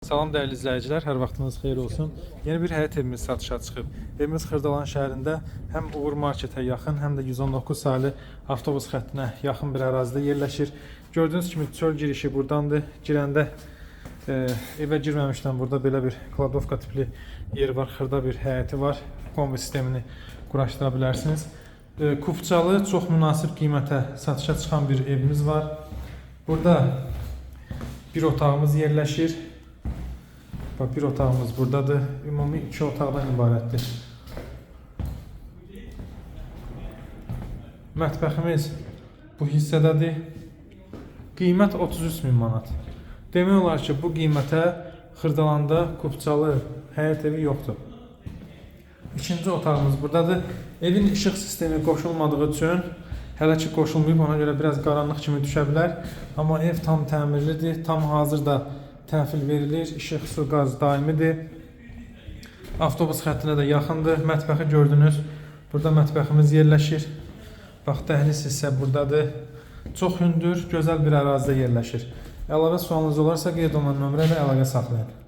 Salam dəyərli izləyicilər, hər vaxtınız xeyir olsun. Yeni bir həyət evimiz satışa çıxıb. Evimiz Xırdalan şəhərində həm Uğur Marketə yaxın, həm də 119 saylı avtobus xəttinə yaxın bir ərazidə yerləşir. Gördüyünüz kimi çöl girişi burdandır. Girəndə e, evə girməmişdən burada belə bir kladovka tipli yer var, xırda bir həyəti var. Kombi sistemini quraşdıra bilərsiniz. E, Kufçalı çox münasib qiymətə satışa çıxan bir evimiz var. Burada bir otağımız yerləşir. Bax bir otağımız buradadır. Ümumi iki otaqdan ibarətdir. Mətbəximiz bu hissədədir. Qiymət 33 min manat. Demək olar ki, bu qiymətə Xırdalanda Qubçalı həyət evi yoxdur. İkinci otağımız buradadır. Evin işıq sistemi qoşulmadığı üçün hələ ki qoşulmayıb, ona görə biraz qaranlıq kimi düşə bilər. Amma ev tam təmirlidir, tam hazırda təhvil verilir, işıq, su, qaz daimidir. Avtobus xəttinə də yaxındır. Mətbəxi gördünüz. Burada mətbəximiz yerləşir. Bax dəhliz hissə burdadır. Çox hündür, gözəl bir ərazidə yerləşir. Əlavə sualınız olarsa qeyd olunan nömrə ilə əlaqə saxlayın.